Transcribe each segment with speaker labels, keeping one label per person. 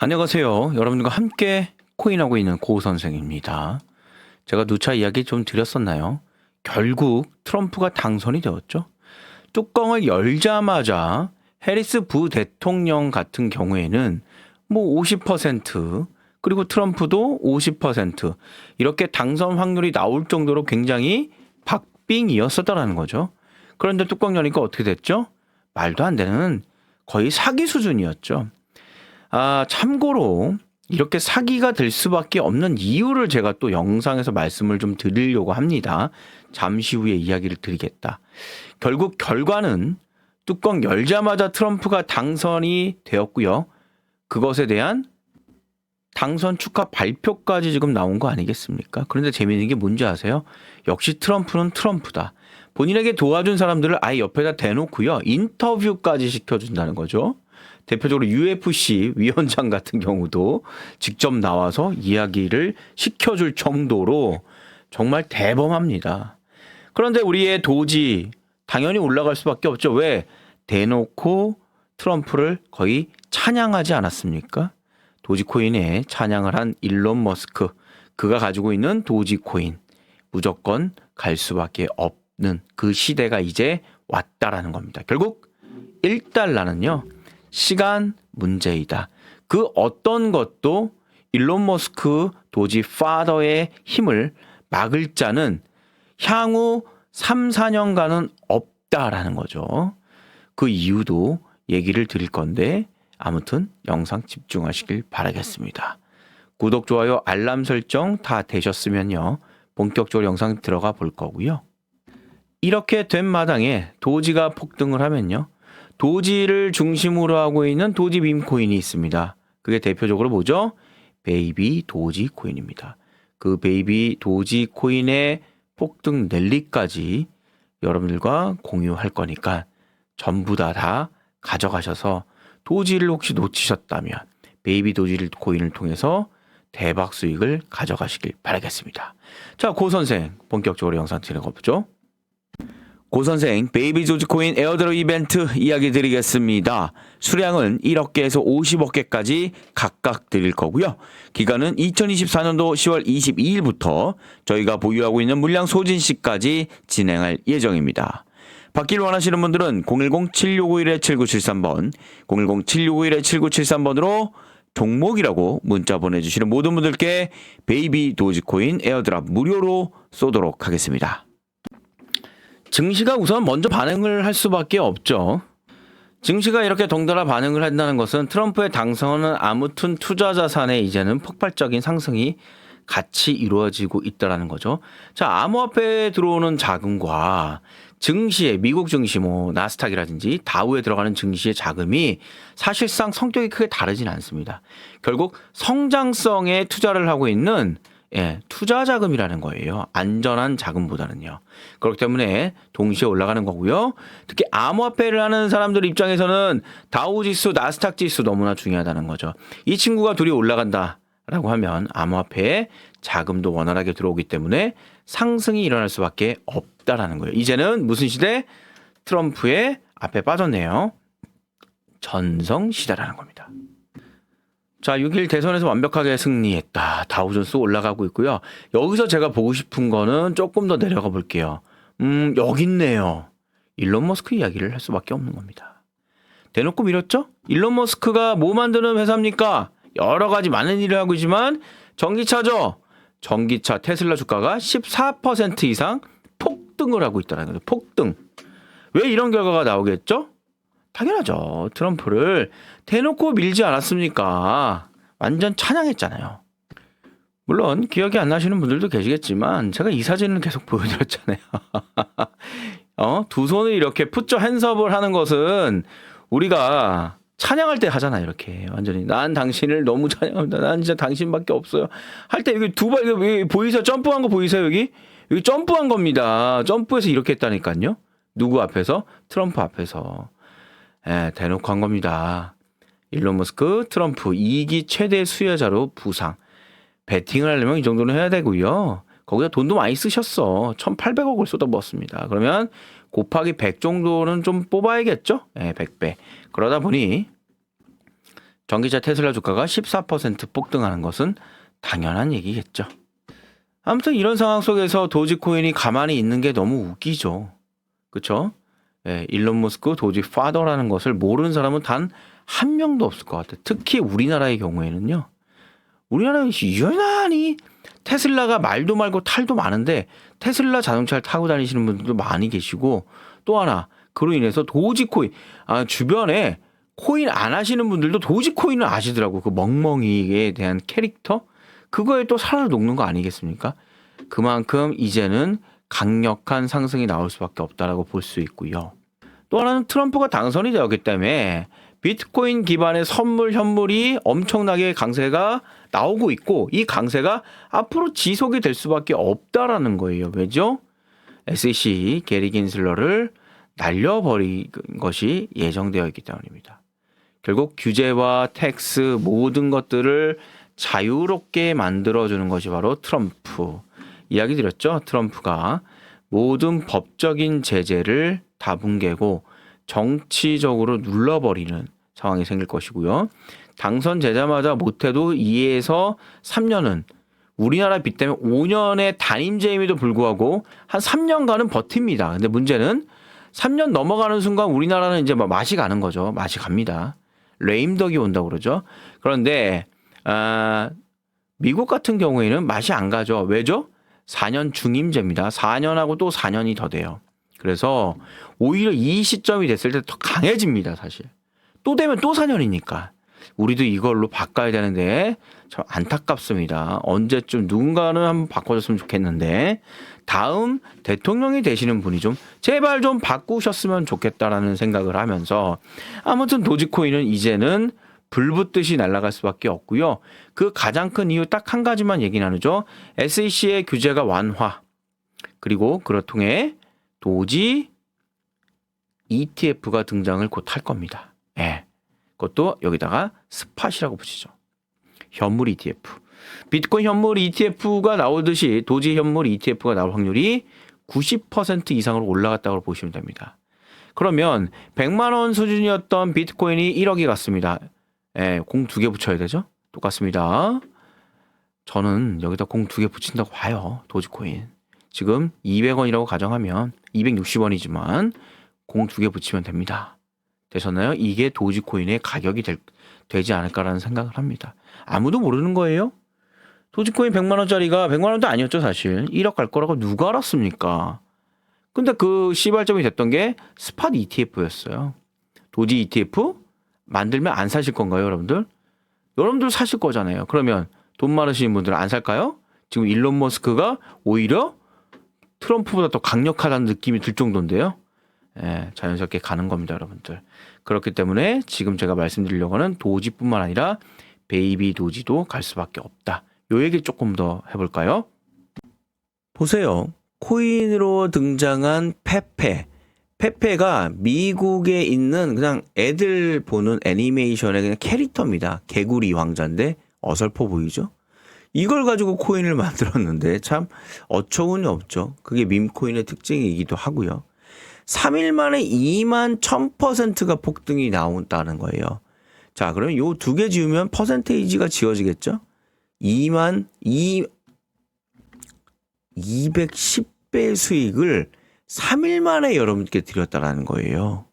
Speaker 1: 안녕하세요. 여러분들과 함께 코인하고 있는 고 선생입니다. 제가 누차 이야기 좀 드렸었나요? 결국 트럼프가 당선이 되었죠. 뚜껑을 열자마자 해리스 부 대통령 같은 경우에는 뭐 50% 그리고 트럼프도 50% 이렇게 당선 확률이 나올 정도로 굉장히 박빙이었었다라는 거죠. 그런데 뚜껑 여니까 어떻게 됐죠? 말도 안 되는 거의 사기 수준이었죠. 아, 참고로 이렇게 사기가 될 수밖에 없는 이유를 제가 또 영상에서 말씀을 좀 드리려고 합니다. 잠시 후에 이야기를 드리겠다. 결국 결과는 뚜껑 열자마자 트럼프가 당선이 되었고요. 그것에 대한 당선 축하 발표까지 지금 나온 거 아니겠습니까? 그런데 재미있는 게 뭔지 아세요? 역시 트럼프는 트럼프다. 본인에게 도와준 사람들을 아예 옆에다 대놓고요. 인터뷰까지 시켜준다는 거죠. 대표적으로 UFC 위원장 같은 경우도 직접 나와서 이야기를 시켜줄 정도로 정말 대범합니다. 그런데 우리의 도지 당연히 올라갈 수밖에 없죠. 왜? 대놓고 트럼프를 거의 찬양하지 않았습니까? 도지코인에 찬양을 한 일론 머스크 그가 가지고 있는 도지코인 무조건 갈 수밖에 없는 그 시대가 이제 왔다라는 겁니다. 결국 1달러는요. 시간 문제이다. 그 어떤 것도 일론 머스크 도지 파더의 힘을 막을 자는 향후 3, 4년간은 없다라는 거죠. 그 이유도 얘기를 드릴 건데 아무튼 영상 집중하시길 바라겠습니다. 구독, 좋아요, 알람 설정 다 되셨으면요. 본격적으로 영상 들어가 볼 거고요. 이렇게 된 마당에 도지가 폭등을 하면요. 도지를 중심으로 하고 있는 도지 밈 코인이 있습니다. 그게 대표적으로 뭐죠? 베이비 도지 코인입니다. 그 베이비 도지 코인의 폭등 랠리까지 여러분들과 공유할 거니까 전부 다 다 가져가셔서 도지를 혹시 놓치셨다면 베이비 도지 코인을 통해서 대박 수익을 가져가시길 바라겠습니다. 자, 고 선생 본격적으로 영상 진행해 보죠. 고 선생 베이비 조지 코인 에어드롭 이벤트 이야기 드리겠습니다. 수량은 1억 개에서 50억 개까지 각각 드릴 거고요. 기간은 2024년도 10월 22일부터 저희가 보유하고 있는 물량 소진 시까지 진행할 예정입니다. 받기를 원하시는 분들은 010-7651-7973번, 010-7651-7973번으로 종목이라고 문자 보내주시는 모든 분들께 베이비 도지코인 에어드랍 무료로 쏘도록 하겠습니다. 증시가 우선 먼저 반응을 할 수밖에 없죠. 증시가 이렇게 덩달아 반응을 한다는 것은 트럼프의 당선은 아무튼 투자 자산에 이제는 폭발적인 상승이 같이 이루어지고 있다라는 거죠. 자, 암호화폐에 들어오는 자금과 증시에 미국 증시 뭐 나스닥이라든지 다우에 들어가는 증시의 자금이 사실상 성격이 크게 다르진 않습니다. 결국 성장성에 투자를 하고 있는 예, 투자 자금이라는 거예요. 안전한 자금보다는요. 그렇기 때문에 동시에 올라가는 거고요. 특히 암호화폐를 하는 사람들 입장에서는 다우 지수, 나스닥 지수 너무나 중요하다는 거죠. 이 친구가 둘이 올라간다 라고 하면 암호화폐에 자금도 원활하게 들어오기 때문에 상승이 일어날 수밖에 없다라는 거예요. 이제는 무슨 시대? 트럼프의 앞에 빠졌네요. 전성 시대라는 겁니다. 자, 6일 대선에서 완벽하게 승리했다. 다우존스 올라가고 있고요. 여기서 제가 보고 싶은 거는 조금 더 내려가 볼게요. 음, 여기 있네요. 일론 머스크 이야기를 할 수밖에 없는 겁니다. 대놓고 밀었죠? 일론 머스크가 뭐 만드는 회사입니까? 여러 가지 많은 일을 하고 있지만 전기차죠. 전기차 테슬라 주가가 14% 이상 폭등을 하고 있다는 거죠. 폭등. 왜 이런 결과가 나오겠죠? 당연하죠. 트럼프를 대놓고 밀지 않았습니까? 완전 찬양했잖아요. 물론 기억이 안 나시는 분들도 계시겠지만 제가 이 사진을 계속 보여드렸잖아요. 어? 두 손을 이렇게 푸처 핸섭을 하는 것은 우리가 찬양할 때 하잖아요. 이렇게 완전히 난 당신을 너무 찬양합니다. 난 진짜 당신밖에 없어요. 할 때 여기 두발 여기 보이세요? 점프한 거 보이세요? 여기 여기 점프한 겁니다. 점프해서 이렇게 했다니까요. 누구 앞에서? 트럼프 앞에서. 예, 대놓고 한 겁니다. 일론 머스크, 트럼프 2기 최대 수혜자로 부상. 베팅을 하려면 이 정도는 해야 되고요. 거기다 돈도 많이 쓰셨어. 1,800억을 쏟아부었습니다. 그러면 곱하기 100 정도는 좀 뽑아야겠죠? 예, 100배. 그러다 보니 전기차 테슬라 주가가 14% 폭등하는 것은 당연한 얘기겠죠. 아무튼 이런 상황 속에서 도지코인이 가만히 있는 게 너무 웃기죠. 그쵸? 예, 일론 머스크 도지 파더라는 것을 모르는 사람은 단 한 명도 없을 것 같아요. 특히 우리나라의 경우에는요. 우리나라는 유난히 테슬라가 말도 말고 탈도 많은데 테슬라 자동차를 타고 다니시는 분들도 많이 계시고 또 하나 그로 인해서 도지코인 아 주변에 코인 안 하시는 분들도 도지코인을 아시더라고 그 멍멍이에 대한 캐릭터 그거에 또 살을 녹는 거 아니겠습니까? 그만큼 이제는 강력한 상승이 나올 수밖에 없다라고 볼 수 있고요. 또 하나는 트럼프가 당선이 되었기 때문에 비트코인 기반의 선물 현물이 엄청나게 강세가 나오고 있고 이 강세가 앞으로 지속이 될 수밖에 없다라는 거예요. 왜죠? SEC 게리 긴슬러를 날려버린 것이 예정되어 있기 때문입니다. 결국 규제와 텍스 모든 것들을 자유롭게 만들어주는 것이 바로 트럼프. 이야기 드렸죠? 트럼프가 모든 법적인 제재를 다 붕괴고 정치적으로 눌러버리는 상황이 생길 것이고요. 당선되자마자 못해도 2에서 3년은 우리나라 빚 때문에 5년의 단임제임에도 불구하고 한 3년간은 버팁니다. 근데 문제는 3년 넘어가는 순간 우리나라는 이제 뭐 맛이 가는 거죠. 맛이 갑니다. 레임덕이 온다고 그러죠. 그런데 아, 미국 같은 경우에는 맛이 안 가죠. 왜죠? 4년 중임제입니다. 4년하고 또 4년이 더 돼요. 그래서 오히려 이 시점이 됐을 때 더 강해집니다, 사실. 또 되면 또 4년이니까. 우리도 이걸로 바꿔야 되는데 참 안타깝습니다. 언제쯤 누군가는 한번 바꿔줬으면 좋겠는데 다음 대통령이 되시는 분이 좀 제발 좀 바꾸셨으면 좋겠다라는 생각을 하면서 아무튼 도지코인은 이제는 불 붙듯이 날아갈 수밖에 없고요. 그 가장 큰 이유 딱 한 가지만 얘기 나누죠. SEC의 규제가 완화 그리고 그를 통해 도지 ETF가 등장을 곧 할 겁니다. 예. 그것도 여기다가 스팟이라고 붙이죠. 현물 ETF. 비트코인 현물 ETF가 나오듯이 도지 현물 ETF가 나올 확률이 90% 이상으로 올라갔다고 보시면 됩니다. 그러면 100만 원 수준이었던 비트코인이 1억이 갔습니다. 예, 공 두 개 붙여야 되죠? 똑같습니다. 저는 여기다 공 두 개 붙인다고 봐요. 도지코인. 지금 200원이라고 가정하면 260원이지만 공 두 개 붙이면 됩니다. 되셨나요? 이게 도지코인의 가격이 될, 되지 않을까라는 생각을 합니다. 아무도 모르는 거예요. 도지코인 100만 원짜리가 100만 원도 아니었죠, 사실. 1억 갈 거라고 누가 알았습니까? 근데 그 시발점이 됐던 게 스팟 ETF였어요. 도지 ETF 만들면 안 사실 건가요, 여러분들? 여러분들 사실 거잖아요. 그러면 돈 많으신 분들은 안 살까요? 지금 일론 머스크가 오히려 트럼프보다 더 강력하다는 느낌이 들 정도인데요. 예, 자연스럽게 가는 겁니다, 여러분들. 그렇기 때문에 지금 제가 말씀드리려고 하는 도지뿐만 아니라 베이비 도지도 갈 수밖에 없다. 요 얘기 조금 더 해볼까요? 보세요. 코인으로 등장한 페페. 페페가 미국에 있는 그냥 애들 보는 애니메이션의 그냥 캐릭터입니다. 개구리 왕자인데 어설퍼 보이죠? 이걸 가지고 코인을 만들었는데 참 어처구니 없죠. 그게 밈코인의 특징이기도 하고요. 3일 만에 2만 1000%가 폭등이 나온다는 거예요. 자, 그럼 요두 개 지우면 퍼센테이지가 지워지겠죠? 2만 2 210배 수익을 3일 만에 여러분께 드렸다라는 거예요.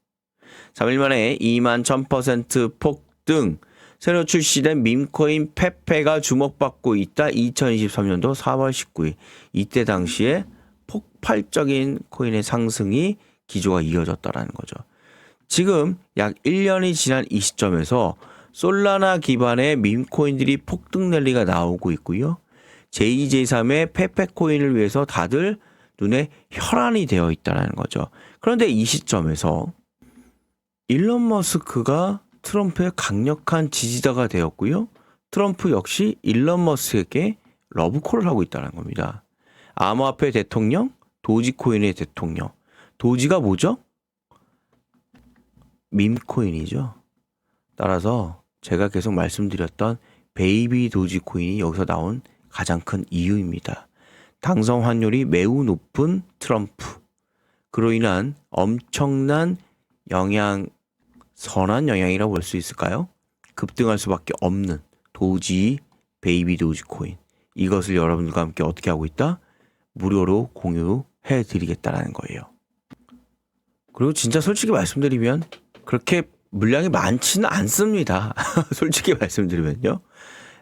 Speaker 1: 3일 만에 2만 1000% 폭등. 새로 출시된 밈코인 페페가 주목받고 있다. 2023년도 4월 19일. 이때 당시에 폭발적인 코인의 상승이 기조가 이어졌다라는 거죠. 지금 약 1년이 지난 이 시점에서 솔라나 기반의 밈코인들이 폭등 랠리가 나오고 있고요. j 2 j3의 페페코인을 위해서 다들 눈에 혈안이 되어 있다는 거죠. 그런데 이 시점에서 일론 머스크가 트럼프의 강력한 지지자가 되었고요. 트럼프 역시 일론 머스크에게 러브콜을 하고 있다는 겁니다. 암호화폐 대통령, 도지코인의 대통령. 도지가 뭐죠? 밈코인이죠. 따라서 제가 계속 말씀드렸던 베이비 도지코인이 여기서 나온 가장 큰 이유입니다. 당선 환율이 매우 높은 트럼프. 그로 인한 엄청난 영향, 선한 영향이라고 볼 수 있을까요? 급등할 수밖에 없는 도지 베이비 도지 코인 이것을 여러분들과 함께 어떻게 하고 있다? 무료로 공유해 드리겠다라는 거예요. 그리고 진짜 솔직히 말씀드리면 그렇게 물량이 많지는 않습니다. 솔직히 말씀드리면요.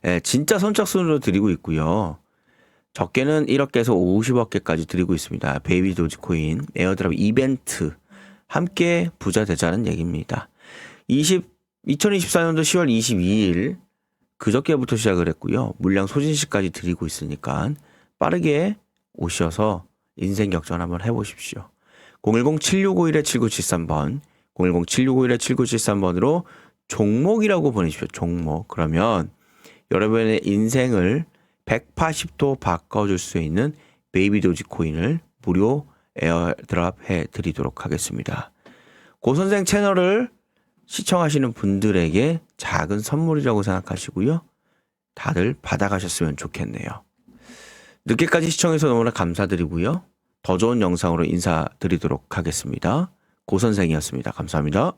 Speaker 1: 예, 진짜 선착순으로 드리고 있고요. 적게는 1억개에서 50억 개까지 드리고 있습니다. 베이비 도지코인 에어드랍 이벤트 함께 부자 되자는 얘기입니다. 20 2024년도 10월 22일 그저께부터 시작을 했고요. 물량 소진시까지 드리고 있으니까 빠르게 오셔서 인생 역전 한번 해보십시오. 010-7651-7973번, 010-7651-7973번으로 종목이라고 보내십시오. 종목. 그러면 여러분의 인생을 180도 바꿔줄 수 있는 베이비 도지 코인을 무료 에어드랍 해 드리도록 하겠습니다. 고 선생 채널을 시청하시는 분들에게 작은 선물이라고 생각하시고요. 다들 받아가셨으면 좋겠네요. 늦게까지 시청해서 너무나 감사드리고요. 더 좋은 영상으로 인사드리도록 하겠습니다. 고 선생이었습니다. 감사합니다.